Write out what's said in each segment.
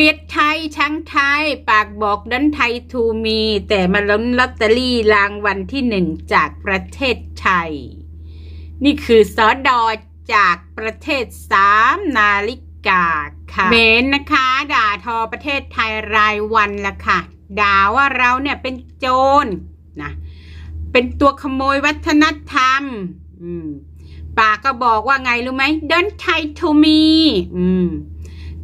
เรียดไทยช้างไทยปากบอกดันไทยทูมี แต่มาล้นลอตเตอรี่รางวัลที่หนึ่งจากประเทศไทย นี่คือสอดอจากประเทศสามนาฬิกาค่ะเมนนะคะ ด่าทอประเทศไทยรายวันละค่ะ ด่าว่าเราเนี่ยเป็นโจรนะเป็นตัวขโมยวัฒนธรรม อืมปากก็บอกว่าไงรู้ไหม Don't tie to me อืม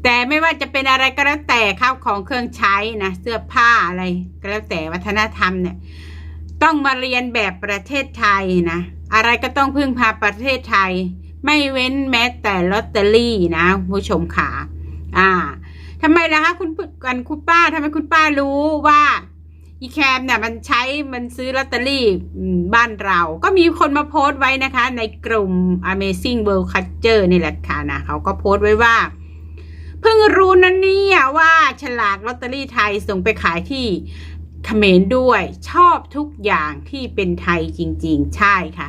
แต่ไม่ว่าจะเป็นอะไรก็แล้วแต่ข้าวของเครื่องใช้นะเสื้อผ้าอะไรก็แล้วแต่วัฒนธรรมเนี่ย ต้องมาเรียนแบบประเทศไทยนะ อะไรก็ต้องพึ่งพาประเทศไทย ไม่เว้นแม้แต่ลอตเตอรี่นะผู้ชมขาอ่าทำไมล่ะคะคุณกันคุณป้าทำไมคุณป้ารู้ว่าอีแคมเนี่ยมันใช้มันซื้อลอตเตอรี่บ้านเรา ก็มีคนมาโพสต์ไว้นะคะ ในกลุ่ม Amazing World Culture นี่แหละค่ะนะเขาก็โพสต์ไว้ว่า พิ่งรู้นะเนี่ยว่าฉลากลอตเตอรี่ไทยส่งไปขายที่เขมรด้วย ชอบทุกอย่างที่เป็นไทยจริง ๆ ใช่ค่ะ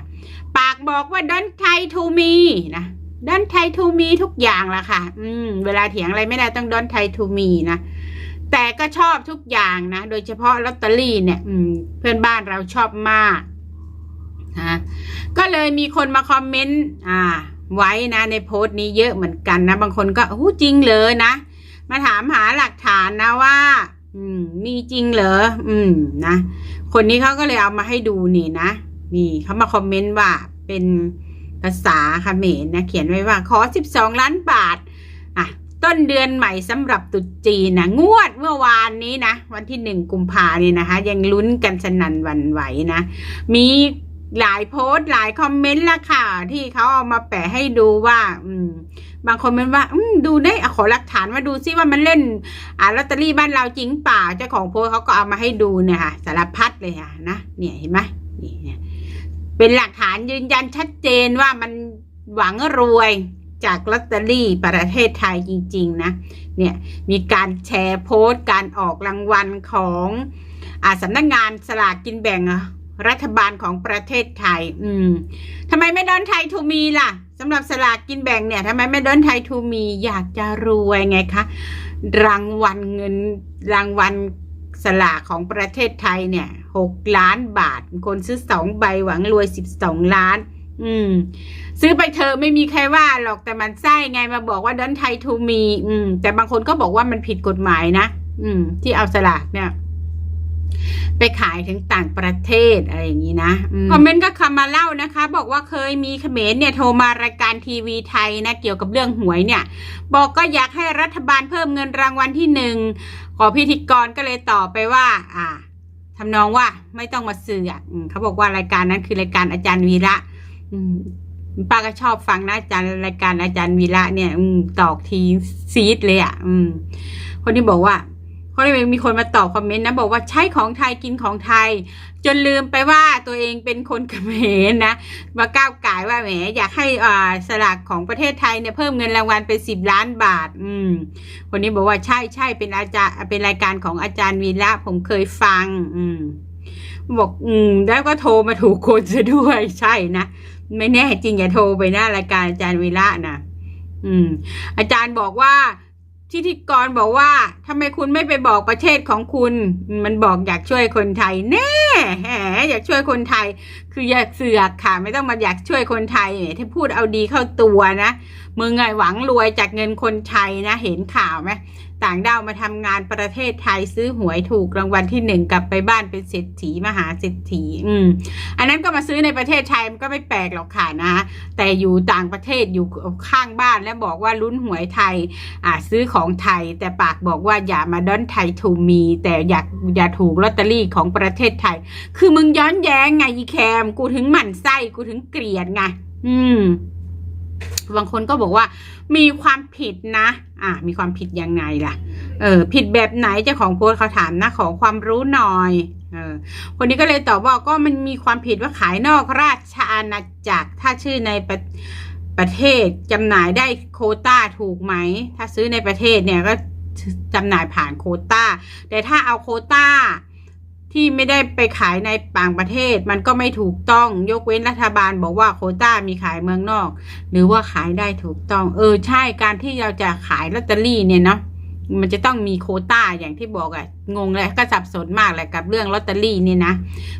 ปากบอกว่าดอนไทยทูมีนะดอนไทยทูมีทุกอย่างละค่ะ อืม เวลาเถียงอะไรไม่ได้ต้องดอนไทยทูมีนะแต่ก็ชอบทุกอย่างนะ โดยเฉพาะลอตเตอรี่เนี่ย อืม เพื่อนบ้านเราชอบมากนะก็เลยมีคนมาคอมเมนต์อ่า ไว้นะ ในโพสต์นี้เยอะเหมือนกันนะ บางคนก็อู้จริงเลยนะ มาถามหาหลักฐานนะว่า อืม มีจริงเหรออืมนะคนนี้เขาก็เลยเอามาให้ดูนี่นะนี่เขามาคอมเมนต์ว่าเป็นภาษาเขมรนะเขียนไว้ว่าขอ 12 ล้านบาทอะต้นเดือนใหม่สำหรับตรุษจีนนะงวดเมื่อวานนี้นะ วันที่หนึ่งกุมภาเนี่ยนะคะ ยังลุ้นกันสนันวันไหวนะ มี หลายโพสต์หลายคอมเมนต์ละค่ะ ที่เขาเอามาแปะให้ดูว่า อืม บางคนมันว่า อืมดูได้อะขอหลักฐานมาดูซิว่ามันเล่น อ่าลอตเตอรี่บ้านเราจริงเปล่าเจ้าของโพสต์เขาก็เอามาให้ดูเนี่ยค่ะสารพัดเลยค่ะนะเนี่ยเห็นไหมนี่เนี่ยเป็นหลักฐานยืนยันชัดเจนว่ามันหวังรวยจากลอตเตอรี่ประเทศไทยจริง ๆ นะ เนี่ย มีการแชร์โพสต์การออกรางวัลของอ่าสำนักงงานสลากกินแบ่งอะ รัฐบาลของประเทศไทย อืมทำไมไม่ดอนไทยทูมีล่ะสำหรับสลากกินแบ่งเนี่ยทำไมไม่ดอนไทยทูมีอยากจะรวยไงคะ รางวัลเงินรางวัลสลากของประเทศไทยเนี่ยหกล้านบาท คนซื้อสองใบหวังรวยสิบสองล้าน อืม ซื้อไปเธอไม่มีใครว่าหรอกแต่มันไส้ไงมาบอกว่าดอนไทยทูมี อืม แต่บางคนก็บอกว่ามันผิดกฎหมายนะ อืม ที่เอาสลากเนี่ย ไปขายถึงต่างประเทศอะไรอย่างนี้นะอืมคอมเมนต์ก็คำมาเล่านะคะ บอกว่าเคยมีเขมรเนี่ยโทรมารายการทีวีไทยนะเกี่ยวกับเรื่องหวยเนี่ย บอกก็อยากให้รัฐบาลเพิ่มเงินรางวัลที่หนึ่งขอพิธีกรก็เลยตอบไปว่า อ่าทำนองว่าไม่ต้องมาเสือกอืมเขาบอกว่ารายการนั้นคือรายการอาจารย์วีระอืมป้าก็ชอบฟังนะอาจารย์รายการอาจารย์วีระเนี่ยอืมตอกทีซีดเลยอะอืมคนที่บอกว่า เขาเลยมีคนมาตอบคอมเมนต์นะบอกว่าใช้ของไทยกินของไทย จนลืมไปว่าตัวเองเป็นคนเขมรนะมาก้าวไก่ายว่าแหมอยากให้อ่าสลากของประเทศไทยเนี่ยเพิ่มเงินรางวัลเป็นสิบล้านบาท อืมคนนี้บอกว่าใช่ใช่เป็นอาจารย์เป็นรายการของอาจารย์วีระผมเคยฟัง อืมบอกอืม แล้วก็โทรมาถูกคนซะด้วยใช่นะไม่แน่จริงอย่าโทรไปหน้ารายการอาจารย์วีระนะอืม อาจารย์บอกว่า ทิธิกรบอกว่าทำไมคุณไม่ไปบอกประเทศของคุณ มันบอกอยากช่วยคนไทย แน่แหมอยากช่วยคนไทย คืออยากเสือกค่ะ ไม่ต้องมาอยากช่วยคนไทยเนี่ยที่พูดเอาดีเข้าตัวนะมึงไงหวังรวยจากเงินคนไทยนะ เห็นข่าวไหม ต่างด้าวมาทำงานประเทศไทยซื้อหวยถูกรางวัลที่หนึ่งกลับไปบ้านเป็นเศรษฐีมหาเศรษฐี อืม อันนั้นก็มาซื้อในประเทศไทยมันก็ไม่แปลกหรอกค่ะนะแต่อยู่ต่างประเทศอยู่ข้างบ้านแล้วบอกว่าลุ้นหวยไทย อ่าซื้อของไทย แต่ปากบอกว่าอย่ามาดอนไทยทูมี แต่อยากอย่าถูกลอตเตอรี่ของประเทศไทย คือมึงย้อนแย้งไงอีแคม กูถึงหมั่นไส้กูถึงเกลียดไงอืม บางคนก็บอกว่ามีความผิดนะ อะมีความผิดยังไงล่ะ เออ ผิดแบบไหนเจ้าของโพสต์เขาถามนะขอความรู้หน่อย เออ คนนี้ก็เลยตอบว่าก็มันมีความผิดว่าขายนอกราชอาณาจักร ถ้าชื่อในประประเทศจำหน่ายได้โคต้าถูกไหม ถ้าซื้อในประเทศเนี่ยก็จำหน่ายผ่านโคต้า แต่ถ้าเอาโคต้า ที่ไม่ได้ไปขายในต่างประเทศ มันก็ไม่ถูกต้องยกเว้นรัฐบาลบอกว่าโคต้ามีขายเมืองนอก หรือว่าขายได้ถูกต้อง เออใช่การที่เราจะขายลอตเตอรี่เนี่ยเนาะมันจะต้องมีโคต้าอย่างที่บอกอะงงเลยก็สับสนมากแหละกับเรื่องลอตเตอรี่นี่นะ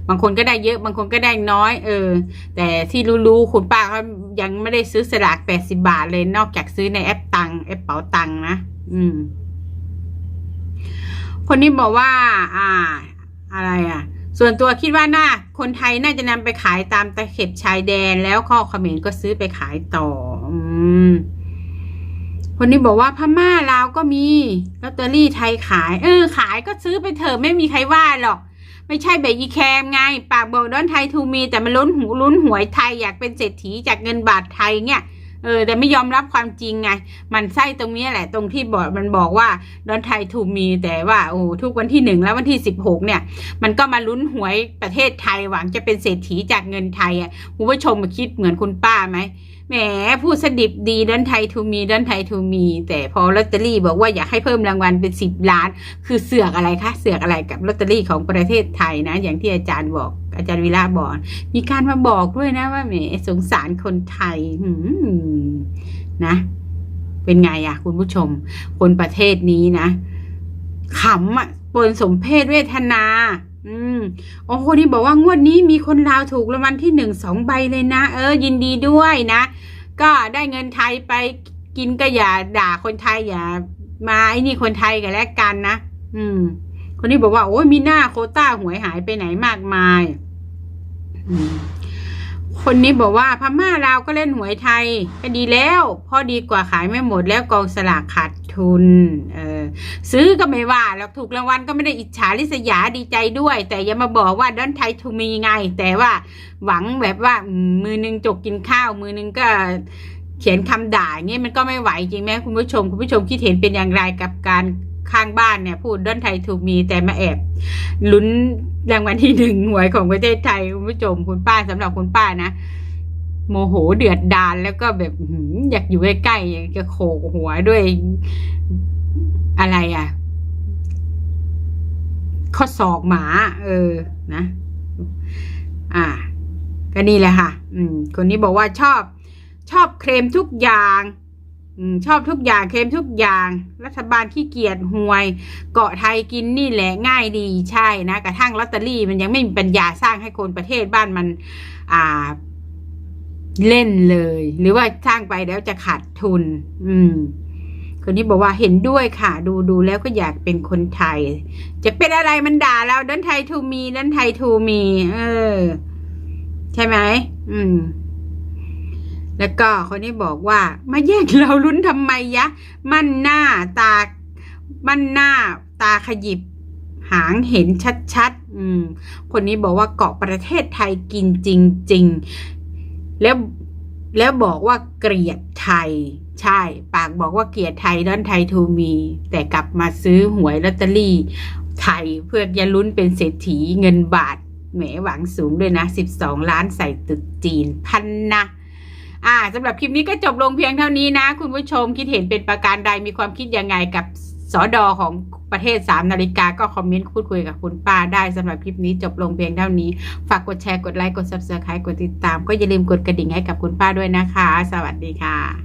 บางคนก็ได้เยอะบางคนก็ได้น้อย เออ แต่ที่รู้ๆคุณป้าเขายังไม่ได้ซื้อสลากแปดสิบาทเลยนอกจากซื้อในแอปตังแอปเป๋าตังนะอืม คนนี้บอกว่า อ่า อะไรอะ ส่วนตัวคิดว่าน่าคนไทยน่าจะนำไปขายตามตะเข็บชายแดนแล้วข้อเขมรก็ซื้อไปขายต่อ อืมคนนี้บอกว่าพม่าลาวก็มีลอตเตอรี่ไทยขาย เออ ขายก็ซื้อไปเถอะไม่มีใครว่าหรอก ไม่ใช่แบบอีแคมไง ปากบอกด้อนไทยทูมี แต่มันลุ้นหูลุ้นหวยไทยอยากเป็นเศรษฐีจากเงินบาทไทยเนี่ย เออแต่ไม่ยอมรับความจริงไง มันไส้ตรงนี้แหละตรงที่บอกมันบอกว่าดอนไทยทูมีแต่ว่าโอ้ทุกวันที่หนึ่งแล้ววันที่สิบหกเนี่ย มันก็มาลุ้นหวยประเทศไทยหวังจะเป็นเศรษฐีจากเงินไทยอะคุณผู้ชมมาคิดเหมือนคุณป้าไหมแหมพูดสดิบดีดอนไทยทูมีดอนไทยทูมี แต่พอลอตเตอรี่บอกว่าอยากให้เพิ่มรางวัลเป็นสิบล้าน คือเสือกอะไรคะเสือกอะไรกับลอตเตอรี่ของประเทศไทยนะ อย่างที่อาจารย์บอก อาจารย์วิระบอก มีการมาบอกด้วยนะว่าแหมสงสารคนไทยนะ เป็นไงอะคุณผู้ชม คนประเทศนี้นะขำอะปนสมเพศเวทนา อืมโอ้โหนี่บอกว่างวดนี้มีคนลาวถูกรางวัลที่หนึ่งสองใบเลยนะ เออ ยินดีด้วยนะ ก็ได้เงินไทยไปกินก็อย่าด่าคนไทยอย่า มาไอ้นี่คนไทยกันแล้วกันนะ อืม คนนี้บอกว่า โอ้ยมีหน้าโคต้าหวยหายไปไหนมากมาย คนนี้บอกว่าพม่าลาวก็เล่นหวยไทยก็ดีแล้วพราะดีกว่าขายไม่หมดแล้วกองสลากขาดทุนเออซื้อก็ไม่ว่าแล้วถูกรางวัลก็ไม่ได้อิจฉาริษยาดีใจด้วย แต่อย่ามาบอกว่าดอนไทยทูมีไง แต่ว่าหวังแบบว่ามือนึงจกกินข้าว มือนึงก็เขียนคำด่าเงี้ยมันก็ไม่ไหวจริงไหมคุณผู้ชม คุณผู้ชมคิดเห็นเป็นอย่างไรกับการ ข้างบ้านเนี่ย พูดดอนไทยทูมีแต่มาแอบลุ้นรางวัลที่หนึ่งหวยของประเทศไทยคุณผู้ชมคุณป้าสำหรับคุณป้านะโมโหเดือดดาลแล้วก็แบบอยากอยู่ใกล้ๆอยากจะโขกหัวด้วยอะไรอะ ข้อศอกหมา เออ นะ อ่า ก็นี่แหละค่ะ อืม คนนี้บอกว่าชอบ ชอบเคลมทุกอย่าง ชอบทุกอย่างเคลมทุกอย่าง รัฐบาลขี้เกียจห่วย เกาะไทยกินนี่แหละง่ายดีใช่นะกระทั่งลอตเตอรี่มันยังไม่มีปัญญาสร้างให้คนประเทศบ้านมันอ่าเล่นเลย หรือว่าสร้างไปแล้วจะขาดทุน อืม คนนี้บอกว่าเห็นด้วยค่ะ ดูดูแล้วก็อยากเป็นคนไทย จะเป็นอะไรมันด่าเราดันไทยทูมีดันไทยทูมี เออ ใช่ไหมอืม แล้วก็คนนี้บอกว่า มาแย่งเราลุ้นทำไมยะ มันหน้าตา มันหน้าตาขยิบ หางเห็นชัดๆ อืม คนนี้บอกว่าเกาะประเทศไทยกินจริง ๆ แล้วแล้วบอกว่าเกลียดไทย ใช่ ปากบอกว่าเกลียดไทยด้านไทยทูมี แต่กลับมาซื้อหวยลอตเตอรี่ ไทยเพื่อจะลุ้นเป็นเศรษฐีเงินบาทแหมหวังสูงด้วยนะ 12 ล้านใส่ตรุดจีนพันนะ อ่าสำหรับคลิปนี้ก็จบลงเพียงเท่านี้นะ คุณผู้ชมคิดเห็นเป็นประการใดมีความคิดยังไงกับสอดอของประเทศ 3 นาฬิกาก็คอมเมนต์พูดคุยกับคุณป้าได้สำหรับคลิปนี้จบลงเพียงเท่านี้ ฝากกดแชร์กดไลค์กด subscribe กดติดตาม ก็อย่าลืมกดกระดิ่งให้กับคุณป้าด้วยนะคะ สวัสดีค่ะ